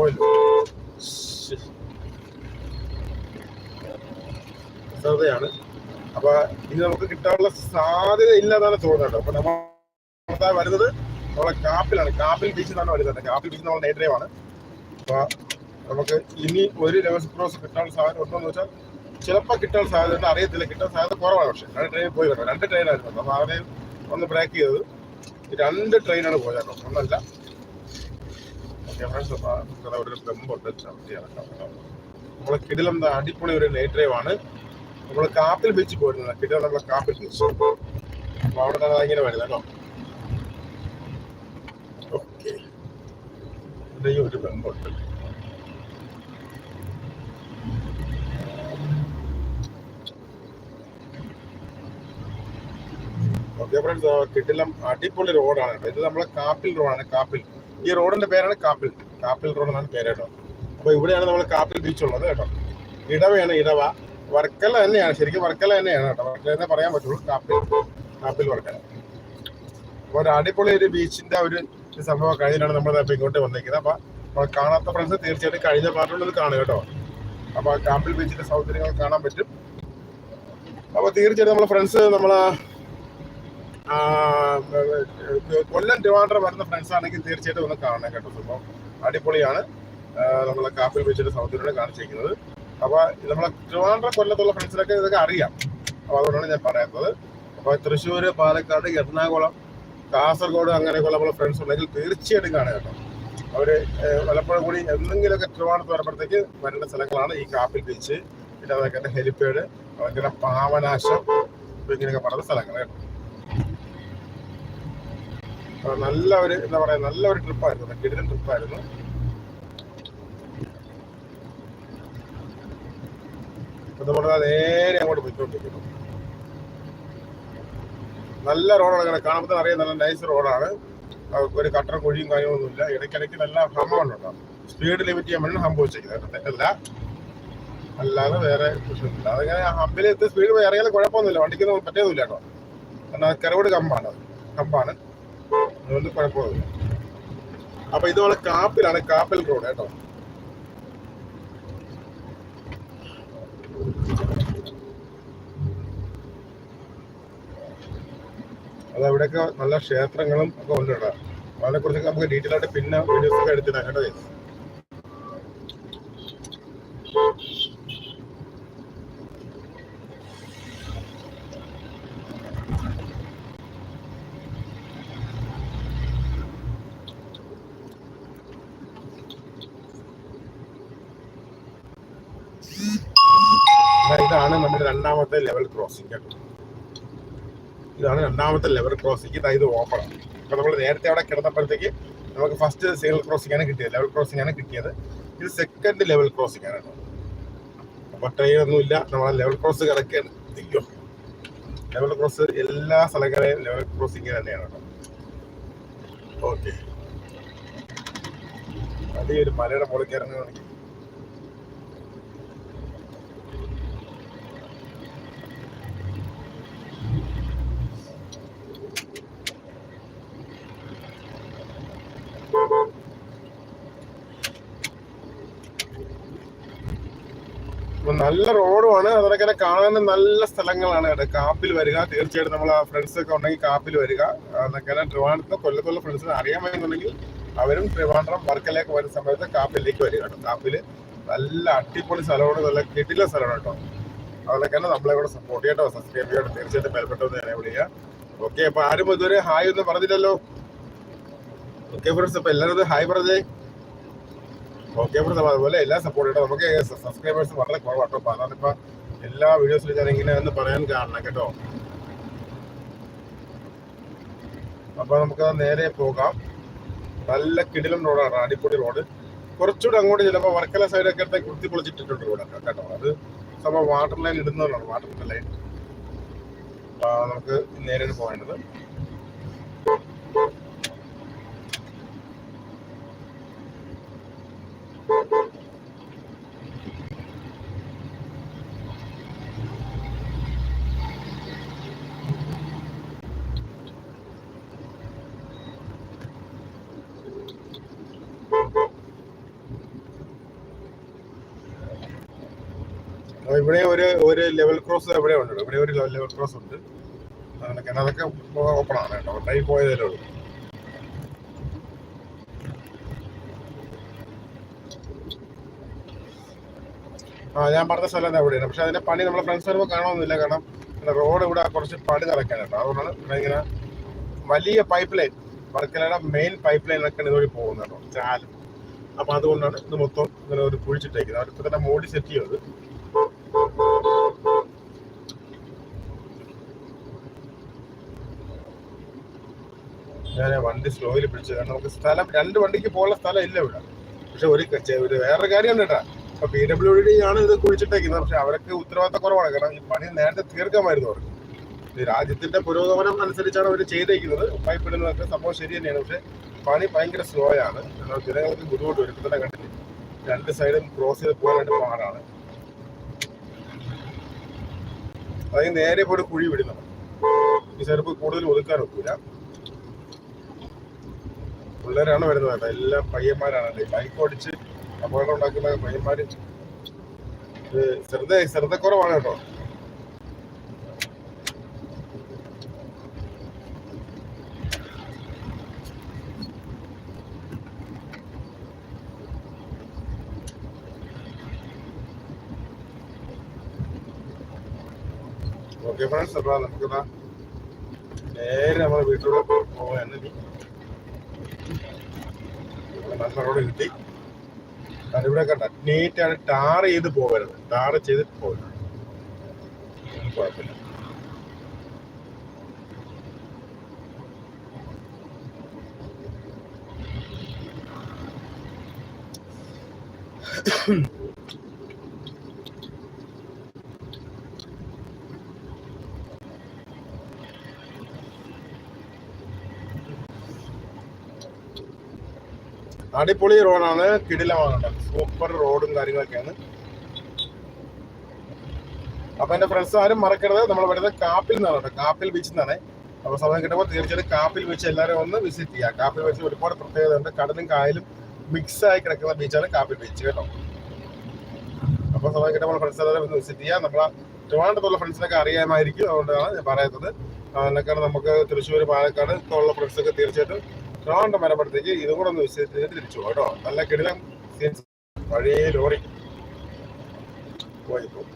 Oil സാധ്യതയാണ് അപ്പൊ ഇനി നമുക്ക് കിട്ടാനുള്ള സാധ്യത ഇല്ലാതാണ് തോന്നുന്നത്. അപ്പൊ നമ്മൾ വരുന്നത് നമ്മളെ കാപ്പിലാണ്. കാപ്പിൽ ബീച്ചിൽ നിന്നാണ് വരുന്നത്. കാപ്പിൽ ബീച്ച് നമ്മൾ നേരേ ആണ്. അപ്പൊ നമുക്ക് ഇനി ഒരു ലെവൽ ക്രോസ് കിട്ടാനുള്ള സാധ്യത ഉണ്ടോ എന്ന് വെച്ചാൽ ചിലപ്പോൾ കിട്ടാൻ സാധ്യത ഉണ്ട്. അറിയത്തില്ല. കിട്ടാൻ സാധ്യത കുറവാണ് പക്ഷെ. രണ്ട് ട്രെയിൻ പോയി കേട്ടോ രണ്ട് ട്രെയിനായിരുന്നു അപ്പൊ ആരെയും ഒന്ന് ബ്രേക്ക് ചെയ്തത്. രണ്ട് ട്രെയിനാണ് പോയത്. ഒന്നല്ല. ഫ്രണ്ട്സ് അപ്പൊ ഒരു ചവിട്ടിയാണ് കേട്ടോ നമ്മളെ കിടിലം അടിപൊളി ഒരു നൈറ്റ് ആണ്. നമ്മൾ കാപ്പിൽ ബീച്ച് പോയിരുന്നത് കിടിലം നമ്മളെ കാപ്പിൽ ബീച്ച്. അപ്പൊ അവിടെ നിന്നാണ് ഇങ്ങനെ വരുന്നത് കേട്ടോ ഓക്കെ ഫ്രണ്ട്സ് കിടിലം അടിപൊളി റോഡാണ് ഇത് നമ്മളെ കാപ്പിൽ റോഡാണ് കാപ്പിൽ. ഈ റോഡിന്റെ പേരാണ് കാപ്പിൽ. കാപ്പിൽ റോഡ് എന്നാണ് പേര് കേട്ടോ അപ്പൊ ഇവിടെയാണ് നമ്മൾ കാപ്പിൽ ബീച്ച് ഉള്ളത് കേട്ടോ. ഇടവയാണ് ഇടവ. വർക്കല തന്നെയാണ്. ശരിക്കും വർക്കല തന്നെയാണ് കേട്ടോ. വർക്കല തന്നെ പറയാൻ പറ്റുള്ളൂ. കാപ്പിൽ. കാപ്പിൽ വർക്കല. അപ്പൊ ഒരു അടിപൊളി ഒരു ബീച്ചിന്റെ ഒരു സംഭവം കഴിഞ്ഞാണ് നമ്മൾ ഇങ്ങോട്ട് വന്നിരിക്കുന്നത്. അപ്പൊ നമ്മൾ കാണാത്ത ഫ്രണ്ട്സ് തീർച്ചയായിട്ടും കഴിഞ്ഞ പാട്ടുള്ളത് കാണുക കേട്ടോ. അപ്പൊ കാപ്പിൽ ബീച്ചിന്റെ സൗകര്യങ്ങൾ കാണാൻ പറ്റും. അപ്പൊ തീർച്ചയായിട്ടും നമ്മളെ ഫ്രണ്ട്സ് നമ്മളെ കൊല്ലം ട്രിവാൻഡ്രം വരുന്ന ഫ്രണ്ട്സ് ആണെങ്കിൽ തീർച്ചയായിട്ടും ഒന്ന് കാണണം കേട്ടോ സംഭവം. അടിപൊളിയാണ്. നമ്മളെ കാപ്പിൽ വെച്ചിട്ട് സൗന്ദര്യം കാണിച്ചിരിക്കുന്നത്. അപ്പൊ നമ്മളെ ട്രിവാൻഡ്രം കൊല്ലത്തുള്ള ഫ്രണ്ട്സിനൊക്കെ ഇതൊക്കെ അറിയാം. അപ്പൊ അതുകൊണ്ടാണ് ഞാൻ പറയാത്തത്. അപ്പൊ തൃശ്ശൂര് പാലക്കാട് എറണാകുളം കാസർഗോഡ് അങ്ങനെയൊക്കെയുള്ള നമ്മളെ ഫ്രണ്ട്സ് ഉണ്ടെങ്കിൽ തീർച്ചയായിട്ടും കാണുക കേട്ടോ. അവർ വല്ലപ്പോഴും കൂടി എന്തെങ്കിലുമൊക്കെ ട്രിവാൻഡ്രത്ത് വരുമ്പോഴത്തേക്ക് വരേണ്ട സ്ഥലങ്ങളാണ് ഈ കാപ്പിൽ ബീച്ച്. പിന്നെ അതൊക്കെ ഹെലിപ്പേഡ് അതൊക്കെ പാവനാശം ഇങ്ങനെയൊക്കെ പറയുന്ന സ്ഥലങ്ങൾ കേട്ടോ. നല്ല ഒരു എന്താ പറയാ നല്ല ഒരു ട്രിപ്പായിരുന്നു കിടിലൻ ട്രിപ്പായിരുന്നു. നമ്മൾ നേരെ അങ്ങോട്ട് പോയിക്കൊണ്ടിരിക്കുന്നു. നല്ല റോഡാണ് ഇങ്ങനെ കാണുമ്പോൾ അറിയാം നല്ല നൈസ് റോഡാണ്. ഒരു കട്ടർ കുഴിയും കാര്യങ്ങളൊന്നുമില്ല ഇടയ്ക്കിടയ്ക്ക് നല്ല ഹമ്മുണ്ടോ സ്പീഡ് ലിമിറ്റ് ചെയ്യാൻ വേണ്ടി ഹമ്പ് വെച്ചിരിക്കുന്നത്. തെറ്റല്ല അല്ലാതെ വേറെ പ്രശ്നമില്ല. അതിങ്ങനെ ഹമ്പിൽ എത്തി സ്പീഡ് ഇറങ്ങിയാലും കുഴപ്പമൊന്നുമില്ല. വണ്ടിക്കൊന്നും പറ്റിയതുമില്ല കേട്ടോ. കാരണം കരവോട് കമ്പാണ്. കമ്പാണ്. അതുകൊണ്ട് കുഴപ്പമില്ല അപ്പൊ ഇത് നമ്മളെ കാപ്പിലാണ് കാപ്പൽ റോഡ് കേട്ടോ. അത് അവിടെയൊക്കെ നല്ല ക്ഷേത്രങ്ങളും ഒക്കെ ഉണ്ട് കേട്ടോ. അതിനെ കുറിച്ചൊക്കെ നമുക്ക് ഡീറ്റെയിൽ ആയിട്ട് പിന്നെ വീഡിയോസ് ഒക്കെ എടുത്തിടാം കേട്ടോ ദാ ഇതാണ് നമ്മുടെ രണ്ടാമത്തെ ലെവൽ ക്രോസിംഗ് കേട്ടോ ഇതാണ് രണ്ടാമത്തെ ലെവൽ ക്രോസിംഗ് ഇതാ ഇത് ഓപ്പൺ അപ്പൊ നമ്മൾ നേരത്തെ അവിടെ കിടന്നപ്പോഴത്തേക്ക് നമുക്ക് ഫസ്റ്റ് സിംഗിൾ ക്രോസിംഗ് ആണ് കിട്ടിയത്. ലെവൽ ക്രോസിംഗ് ആണ് കിട്ടിയത്. ഇത് സെക്കൻഡ് ലെവൽ ക്രോസിംഗ് ആണ് കേട്ടോ. അപ്പൊ ട്രെയിൻ ഒന്നും ഇല്ല. നമ്മളെ ലെവൽ ക്രോസ് കിടക്കുകയാണ്. ലെവൽ ക്രോസ് എല്ലാ സ്ഥലങ്ങളെയും ലെവൽ ക്രോസിംഗ് തന്നെയാണ് കേട്ടോ. ഓക്കെ വലിയൊരു മലയുടെ മുകളിൽ കയറുന്നതാണെങ്കിൽ നല്ല റോഡുമാണ്. അതൊക്കെ കാണാൻ നല്ല സ്ഥലങ്ങളാണ് കേട്ടോ. കാപ്പിൽ വരിക. തീർച്ചയായിട്ടും നമ്മൾ ആ ഫ്രണ്ട്സ് ഒക്കെ ഉണ്ടെങ്കിൽ കാപ്പിൽ വരിക. അതൊക്കെ ട്രിവാൻഡ്രത്ത് കൊല്ലത്തുള്ള ഫ്രണ്ട്സിന് അറിയാമെന്നുണ്ടെങ്കിൽ അവരും ട്രിവാൻഡ്രം വർക്കലേക്ക് വരുന്ന സമയത്ത് കാപ്പിലേക്ക് വരിക കേട്ടോ. കാപ്പിൽ നല്ല അടിപൊളി സ്ഥലമാണ്. നല്ല കിടില സ്ഥലമാണ് കേട്ടോ. അതൊക്കെ നമ്മളെ കൂടെ സപ്പോർട്ട് ചെയ്യട്ടോ സബ്സ്ക്രൈബ് ചെയ്യട്ടോ തീർച്ചയായിട്ടും ബലപ്പെട്ടെന്ന് ഞാൻ വിളിക്കുക ഓക്കെ അപ്പൊ ആരും ഇതുവരെ ഹായ് ഒന്നും പറഞ്ഞില്ലല്ലോ. ഓക്കെ ഫ്രണ്ട്സ് അപ്പൊ എല്ലാവരും ഹായ് പറഞ്ഞേ. ഓക്കെ ഇവിടെ അപ്പൊ അതുപോലെ എല്ലാ സപ്പോർട്ട് നമുക്ക് സബ്സ്ക്രൈബേഴ്സ് വളരെ കുറവാട്ടോ. അപ്പോൾ അതാണ് ഇപ്പൊ എല്ലാ വീഡിയോസിലും ഞാൻ ഇങ്ങനെ എന്ന് പറയാൻ കാരണം കേട്ടോ. അപ്പൊ നമുക്ക് നേരെ പോകാം. നല്ല കിടിലം റോഡാണ് അടിപൊളി റോഡ് കുറച്ചുകൂടെ അങ്ങോട്ട് ചിലപ്പോൾ വർക്കല സൈഡൊക്കെ കുത്തി പൊളിച്ചിട്ടിട്ടുണ്ട് റോഡൊക്കെ കേട്ടോ. അത് സംഭവം വാട്ടർ ലൈൻ ഇടുന്നതാണ് വാട്ടർ ലൈൻ നമുക്ക് നേരെ പോകേണ്ടത്. ലെവൽ ക്രോസ് എവിടെ ഉണ്ട് ഇവിടെ ഒരു ലെവൽ ക്രോസ് ഉണ്ട്. അങ്ങനെയൊക്കെ. അതൊക്കെ ഓപ്പൺ ആണ് കേട്ടോ. ടൈം പോയതല്ലേ ഉള്ളൂ. ആ ഞാൻ പറഞ്ഞ സ്ഥലം എവിടെയാണ് പക്ഷെ അതിന്റെ പണി നമ്മളെ ഫ്രണ്ട്സ് വരുമ്പോൾ കാണണമെന്നില്ല കാരണം റോഡ് ഇവിടെ കുറച്ച് പണി നടക്കാൻ കേട്ടോ അതുകൊണ്ടാണ് ഇങ്ങനെ വലിയ പൈപ്പ് ലൈൻ വർക്കലയുടെ മെയിൻ പൈപ്പ് ഒക്കെ ഇതുവഴി പോകുന്നത് കേട്ടോ. ചാലും. അപ്പൊ അതുകൊണ്ടാണ് ഇത് മൊത്തം ഇങ്ങനെ ഒരു കുഴിച്ചിട്ടേക്കുന്നത്. അവരിപ്പോ തന്നെ മോഡി സെറ്റ് ചെയ്തത്. ഞാൻ വണ്ടി സ്ലോയിൽ പിടിച്ചു കാരണം നമുക്ക് സ്ഥലം രണ്ട് വണ്ടിക്ക് പോകാനുള്ള സ്ഥലം ഇല്ല ഇവിടെ. പക്ഷെ ഒരു ഒരു വേറൊരു കാര്യം കേട്ടാ. ഇപ്പൊ പി ഡബ്ല്യു ഡി ആണ് ഇത് കുഴിച്ചിട്ടേക്കുന്നത്. പക്ഷെ അവർക്ക് ഉത്തരവാദിത്ത കുറവാണ്. കാരണം ഈ പണി നേരത്തെ തീർക്കാമായിരുന്നു അവർക്ക്. രാജ്യത്തിന്റെ പുരോഗമനം അനുസരിച്ചാണ് അവർ ചെയ്തേക്കുന്നത്. പൈപ്പ് ഇടുന്നതൊക്കെ സംഭവം ശരി തന്നെയാണ്. പക്ഷെ പണി ഭയങ്കര സ്ലോ ആണ്. ജനങ്ങൾക്ക് ബുദ്ധിമുട്ട് വരും. തന്നെ കണ്ടിട്ട് രണ്ട് സൈഡും ക്രോസ് ചെയ്ത് പോകാനായിട്ട് പാടാണ്. അതായത് നേരെ പോയി കുഴി വിടുന്നത് ഈ സൈഡ് കൂടുതൽ ഒതുക്കാൻ ഒക്കില്ല. പിള്ളേരാണ് വരുന്നത് കേട്ടോ. എല്ലാം പയ്യന്മാരാണ് ബൈക്ക് ഓടിച്ച് അപകടം ഉണ്ടാക്കുന്ന പയ്യന്മാര് ഇത് ശ്രദ്ധ ശ്രദ്ധക്കുറവാണ് കേട്ടോ. ഓക്കെ ഫ്രണ്ട്സ് അപ്പൊ നമുക്ക് നേരെ നമ്മുടെ വീട്ടിലൂടെ പോകാൻ നല്ല റോഡ് കിട്ടി. അതിവിടെ കണ്ട നീറ്റാണ് ടാർ ചെയ്ത് പോകരുത്. ടാർ ചെയ്തിട്ട് പോകരുത്. കുഴപ്പമില്ല കുഴപ്പമില്ല. അടിപൊളി റോഡാണ് കിടിലമാണ്. സൂപ്പർ റോഡും കാര്യങ്ങളൊക്കെയാണ്. അപ്പൊ എന്റെ ഫ്രണ്ട്സ് ആരും മറക്കരുത്. നമ്മൾ വരുന്നത് കാപ്പിൽ നിന്നാണ് കേട്ടോ. കാപ്പിൽ ബീച്ചിൽ നിന്നാണ് അപ്പൊ സമയം കിട്ടുമ്പോൾ തീർച്ചയായിട്ടും കാപ്പിൽ ബീച്ച് എല്ലാവരും ഒന്ന് വിസിറ്റ് ചെയ്യുക കാപ്പിൽ ബീച്ചിൽ ഒരുപാട് പ്രത്യേകത ഉണ്ട് കടലും കായലും മിക്സ് ആയി കിടക്കുന്ന ബീച്ചാണ് കാപ്പിൽ ബീച്ച് കേട്ടോ. അപ്പൊ സമയം കിട്ടുമ്പോൾ ഫ്രണ്ട്സ് എല്ലാവരും ഒന്ന് വിസിറ്റ് ചെയ്യുക നമ്മളെ ട്രിവാൻഡ്രത്തുള്ള ഫ്രണ്ട്സിനൊക്കെ അറിയാമായിരിക്കും. അതുകൊണ്ടാണ് ഞാൻ പറയുന്നത്. അതിനൊക്കെ നമുക്ക് തൃശ്ശൂർ പാലക്കാട് ഉള്ള ഫ്രണ്ട്സൊക്കെ തീർച്ചയായിട്ടും ട്രിവാൻഡ്രം വരുമ്പോഴത്തേക്ക് ഇതും കൂടെ ഒന്ന് വിശ്വസിച്ച് തിരിച്ചു കേട്ടോ. നല്ല കിടിലം സീൻസ് പഴയ ലോറി. പോയി പോകും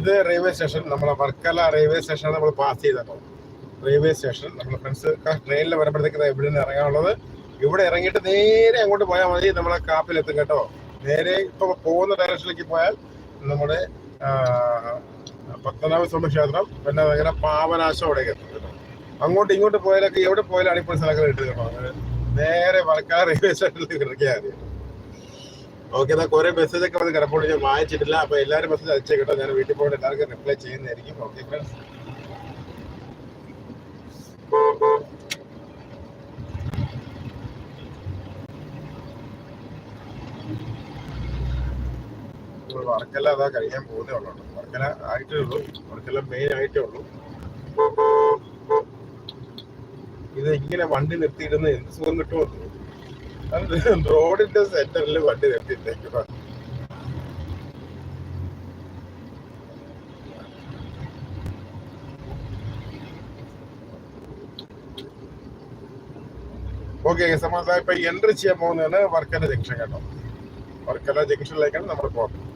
ഇത് റെയിൽവേ സ്റ്റേഷൻ നമ്മളെ വർക്കല റെയിൽവേ സ്റ്റേഷനാണ് നമ്മൾ പാസ് ചെയ്തപ്പോൾ റെയിൽവേ സ്റ്റേഷൻ നമ്മൾ ഫ്രണ്ട്സ് ട്രെയിനിൽ വരുമ്പോഴത്തേക്ക് ഇവിടെ നിന്ന് ഇറങ്ങാനുള്ളത്. ഇവിടെ ഇറങ്ങിയിട്ട് നേരെ അങ്ങോട്ട് പോയാൽ മതി നമ്മളെ കാപ്പിലെത്തും കേട്ടോ. നേരെ ഇപ്പൊ പോകുന്ന ഡയറക്ഷനിലേക്ക് പോയാൽ നമ്മുടെ പത്മനാഭ സ്വാമി ക്ഷേത്രം പിന്നെ അങ്ങനെ പാവനാശം അവിടേക്ക് എത്തും അങ്ങോട്ട് ഇങ്ങോട്ട് പോയാലൊക്കെ എവിടെ പോയാലും അടിപൊളി സ്ഥലങ്ങൾ കിട്ടും കേട്ടോ. നേരെ വർക്കല റെയിൽവേ സ്റ്റേഷനിലേക്ക് ഇറക്കിയാൽ മതി. ഓക്കെ എന്നാൽ കുറെ മെസ്സേജ് ഒക്കെ വന്ന് കിടപ്പുണ്ട്. ഞാൻ വായിച്ചിട്ടില്ല. അപ്പൊ എല്ലാവരും മെസ്സേജ് അയച്ചേക്കട്ടോ. ഞാൻ വീട്ടിൽ പോയിട്ട് എല്ലാവർക്കും റിപ്ലൈ ചെയ്യുന്നതായിരിക്കും. ഓക്കെ ഫ്രണ്ട്സ് വർക്കല്ല അതാ കഴിയാൻ പോകുന്നേ ഉള്ളൂ. വർക്കല ആയിട്ടേ ഉള്ളൂ. വർക്കല മെയിൻ ആയിട്ടേ ഉള്ളൂ. ഇത് ഇങ്ങനെ വണ്ടി നിർത്തിയിടുന്ന എന്ത് സുഖം കിട്ടുമോ റോഡിന്റെ സെന്ററിൽ വണ്ടി നിർത്തിയിട്ടേക്കുക ഓക്കെ സമാധാന ഇപ്പൊ എൻട്രി ചെയ്യാൻ പോകുന്നതാണ് വർക്കല ജംഗ്ഷൻ കേട്ടോ. വർക്കല ജംഗ്ഷനിലേക്കാണ് നമ്മൾ പോകുന്നത്.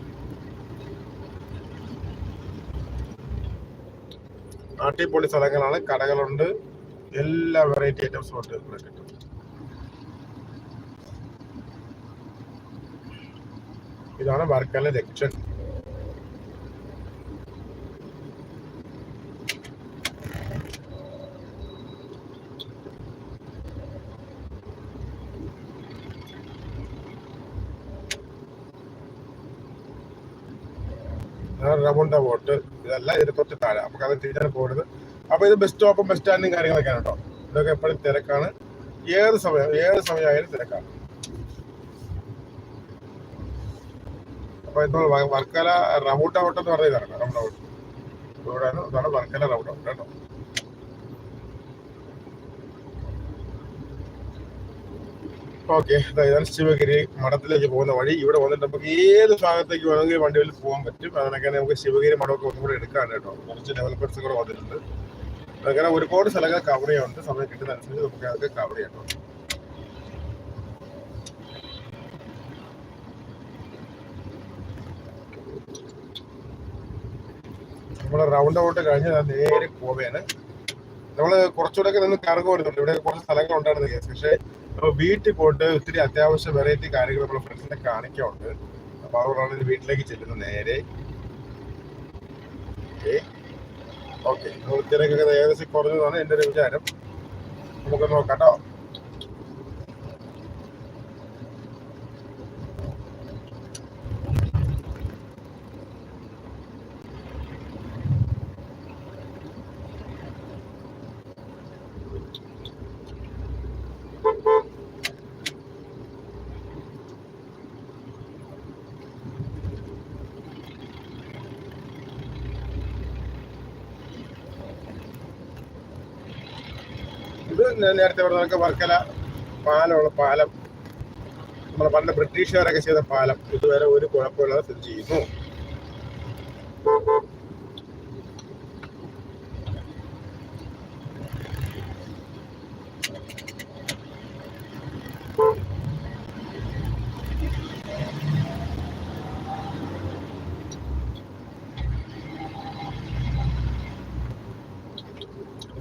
അടിപൊളി സ്ഥലങ്ങളാണ് കടകളുണ്ട്. എല്ലാ വെറൈറ്റി ഐറ്റംസും ഉണ്ട് കിട്ടും. ഇതാണ് വർക്കല ജംഗ്ഷൻ റബുണ്ട ബോട്ട് ഇതല്ല ഇതിന് തൊട്ട് താഴെ. നമുക്ക് അത് തിരിച്ചാണ് പോകുന്നത് അപ്പൊ ഇത് ബസ് സ്റ്റോപ്പും ബസ് സ്റ്റാൻഡും കാര്യങ്ങളൊക്കെയാണ് കേട്ടോ. ഇതൊക്കെ എപ്പോഴും തിരക്കാണ്. ഏത് സമയം ഏത് സമയമായാലും തിരക്കാണ്. ഇപ്പോൾ വർക്കല റൗട്ട് ഔട്ട് എന്ന് പറഞ്ഞ ഇതാണ് റബൂട്ട ഔട്ട്. ഇവിടെയാണ് വർക്കല റബൂട്ട ഔട്ട് കേട്ടോ. ഓക്കെ ഇതാണ് ശിവഗിരി മഠത്തിലേക്ക് പോകുന്ന വഴി. ഇവിടെ വന്നിട്ട് നമുക്ക് ഏത് ഭാഗത്തേക്ക് വേണമെങ്കിൽ വണ്ടിയിൽ പോകാൻ പറ്റും. അതിനൊക്കെ നമുക്ക് ശിവഗിരി മഠമൊക്കെ ഒന്നും കൂടെ എടുക്കാൻ കേട്ടോ. കുറച്ച് ഡെവലപ്മെന്റ്സ് കൂടെ വന്നിട്ടുണ്ട്. അങ്ങനെ ഒരുപാട് സ്ഥലങ്ങൾ കവർ ചെയ്യാനുണ്ട്. സമയം കിട്ടുന്ന അനുസരിച്ച് നമുക്ക് അതൊക്കെ കവർ ചെയ്യാം നമ്മുടെ റൗണ്ട് ഔട്ട് കഴിഞ്ഞ് നേരെ പോവേണ് നമ്മൾ കുറച്ചുകൂടെ ഒക്കെ നിന്ന് കറങ്ങി വരുന്നുണ്ട് ഇവിടെ കുറച്ച് സ്ഥലങ്ങൾ ഉണ്ടായിരുന്നു കേസ് പക്ഷേ വീട്ടിൽ പോയിട്ട് ഒത്തിരി അത്യാവശ്യ വെറൈറ്റി കാര്യങ്ങൾ നമ്മൾ ഫ്രണ്ട്സിനെ കാണിക്കാറുണ്ട്. അപ്പൊ അതുകൊണ്ടാണ് വീട്ടിലേക്ക് ചെല്ലുന്നത് നേരെ. ഓക്കെ നമ്മൾ തിരക്കൊക്കെ ഏകദേശം കുറഞ്ഞതാണ്. എന്റെ ഒരു വിചാരം. നമുക്ക് നോക്കാം കേട്ടോ. ഇത് നേരത്തെ പറഞ്ഞ വർക്കല പാലമുള്ള പാലം. നമ്മൾ പണ്ട് ബ്രിട്ടീഷുകാരൊക്കെ ചെയ്ത പാലം. ഇതുവരെ ഒരു കുഴപ്പമില്ലാതെ സ്ഥിതി ചെയ്യുന്നു.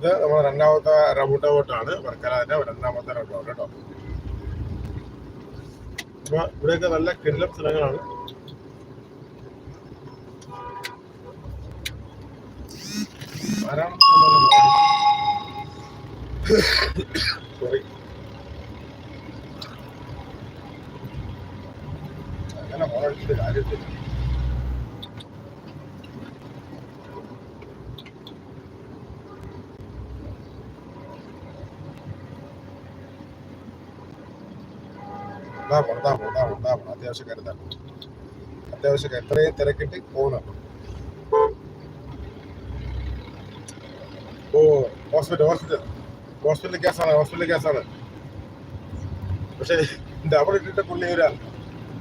ഇത് നമ്മൾ രണ്ടാമത്തെ റബൂട്ട ആണ് വർക്കലാതിന്റെ രണ്ടാമത്തെ റബോട്ട് ബോട്ട് കേട്ടോ. അപ്പൊ ഇവിടെയൊക്കെ നല്ല കിടിലം സ്ഥലങ്ങളാണ്. സോറി അങ്ങനെ മോളടിച്ചിട്ട് കാര്യത്തില്ല പോണം ഇതാ പോണം ഇതാ അത്യാവശ്യക്കാർ ഇതാ അത്യാവശ്യക്കാർ എത്രയും തിരക്കിട്ട് പോകുന്നുണ്ട് ഓ ഹോസ്പിറ്റൽ ഹോസ്പിറ്റൽ. ഹോസ്പിറ്റൽ കേസാണ് ഹോസ്പിറ്റൽ കേസാണ്. പക്ഷേ ഡബിൾ ഇട്ടിട്ട് പുള്ളി ഒരു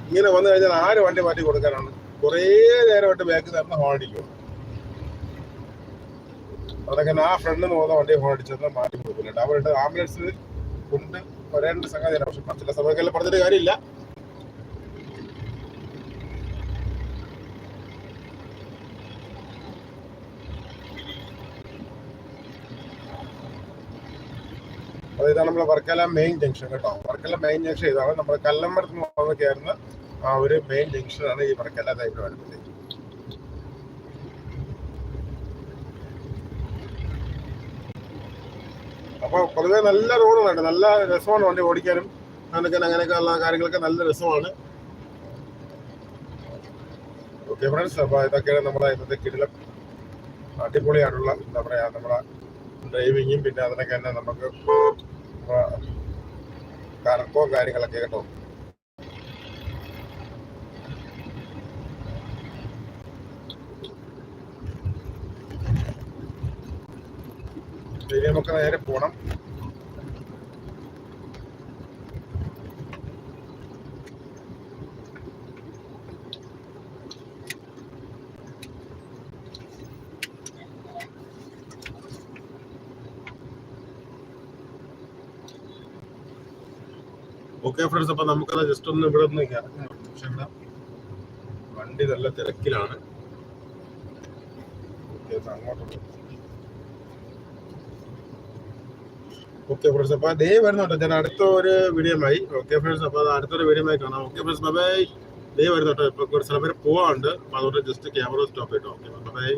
ഇങ്ങനെ വന്നു കഴിഞ്ഞാൽ ആര് വണ്ടി മാറ്റി കൊടുക്കാനാണ്? കുറേ നേരമായിട്ട് ബാക്കിൽ നിന്ന് ഹോണടിക്കും അതൊക്കെ ആ ഫ്രണ്ട് പോകുന്ന വണ്ടി ഹോണടിച്ചു മാറ്റി മാറ്റി കൊടുക്കുന്നുണ്ട്. അവരുടെ ആംബുലൻസ് കൊണ്ട് വരേണ്ട സംഗതിയാണ് പക്ഷെ ചില സഭകളിൽ പറഞ്ഞിട്ട് കാര്യമില്ല. അത് ഇതാണ് നമ്മുടെ വർക്കല മെയിൻ ജംഗ്ഷൻ കേട്ടോ. വർക്കല മെയിൻ ജംഗ്ഷൻ ഇതാണ്. നമ്മുടെ കല്ലമ്പലത്ത് നിന്ന് കയറുന്ന ആ ഒരു മെയിൻ ജംഗ്ഷനാണ് ഈ വർക്കല ടൈപ്പ് വരുന്നത്. അപ്പൊ പൊതുവെ നല്ല റോഡുകളുണ്ട് നല്ല രസമാണ് വണ്ടി ഓടിക്കാനും. അങ്ങനെയൊക്കെ അങ്ങനെയൊക്കെ ഉള്ള കാര്യങ്ങളൊക്കെ നല്ല രസമാണ്. ഓക്കെ ഫ്രണ്ട്സ് അപ്പോൾ ഇതൊക്കെയാണ് നമ്മുടെ ഇന്നത്തെ കിടിലം അടിപൊളിയായിട്ടുള്ള എന്താ പറയാ നമ്മുടെ ഡ്രൈവിങ്ങും പിന്നെ അതിനൊക്കെ തന്നെ നമുക്ക് കറക്കവും കാര്യങ്ങളൊക്കെ കേട്ടോ. ഇനി നമുക്ക് നേരെ പോണം. ഓക്കെ ഫ്രണ്ട്സ് അപ്പൊ നമുക്കത് ജസ്റ്റ് ഒന്ന് ഇവിടെ ഒന്ന് ഇറങ്ങണം വണ്ടി നല്ല തിരക്കിലാണ്. ഓക്കേ, ഇത് അങ്ങോട്ടുണ്ട് ഓക്കെ ഫ്രണ്ട്സ് അപ്പൊ ദേ വരുന്നുണ്ട്. ഞാൻ അടുത്ത ഒരു വീഡിയോമായി ഓക്കെ ഫ്രണ്ട്സ് അപ്പൊ അത് അടുത്തൊരു വീഡിയോമായി കാണാം. ഓക്കെ ഫ്രണ്ട്സ് ബൈ ദേ വരുന്നുട്ടോ ഇപ്പൊ കുറച്ച് സ്ഥലം വരെ പോവാണ്ട് അപ്പോൾ അതുകൊണ്ട് ജസ്റ്റ് ക്യാമറ സ്റ്റോപ്പ് ചെയ്തോ. Okay bye